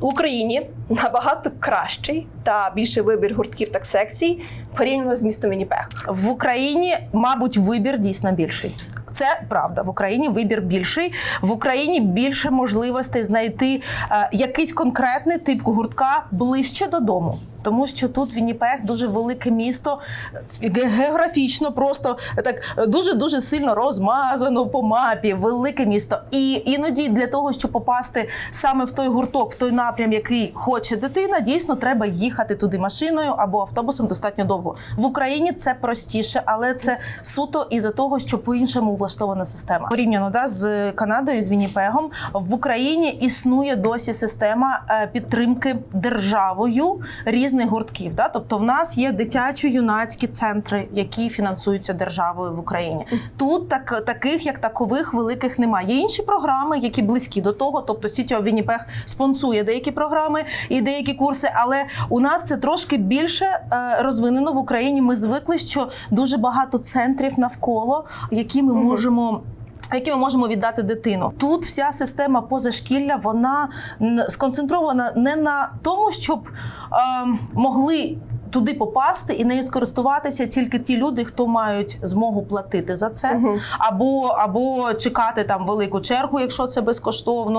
В Україні набагато кращий та більший вибір гуртків та секцій порівняно з містом Вінніпег. В Україні, мабуть, вибір дійсно більший. Це правда. В Україні вибір більший. В Україні більше можливостей знайти е, якийсь конкретний тип гуртка ближче додому. Тому що тут Вінніпег дуже велике місто, географічно просто так дуже дуже сильно розмазано по мапі. Велике місто. І іноді для того, щоб попасти саме в той гурток, в той напрям, який хоче дитина, дійсно треба їхати туди машиною або автобусом достатньо довго. В Україні це простіше, але це суто із-за того, що по-іншому влаштована система. Порівняно да, з Канадою, з Вінніпегом, в Україні існує досі система е, підтримки державою різних гуртків. Да? Тобто, в нас є дитячо-юнацькі центри, які фінансуються державою в Україні. Тут так, таких як такових великих немає. Є інші програми, які близькі до того. Тобто of Winnipeg спонсує деякі програми і деякі курси, але у нас це трошки більше е, розвинено в Україні. Ми звикли, що дуже багато центрів навколо, які ми можемо. Які ми можемо віддати дитину тут? Вся система позашкілля вона сконцентрована не на тому, щоб е, могли туди попасти і нею скористуватися тільки ті люди, хто мають змогу платити за це, або, або чекати там велику чергу, якщо це безкоштовно.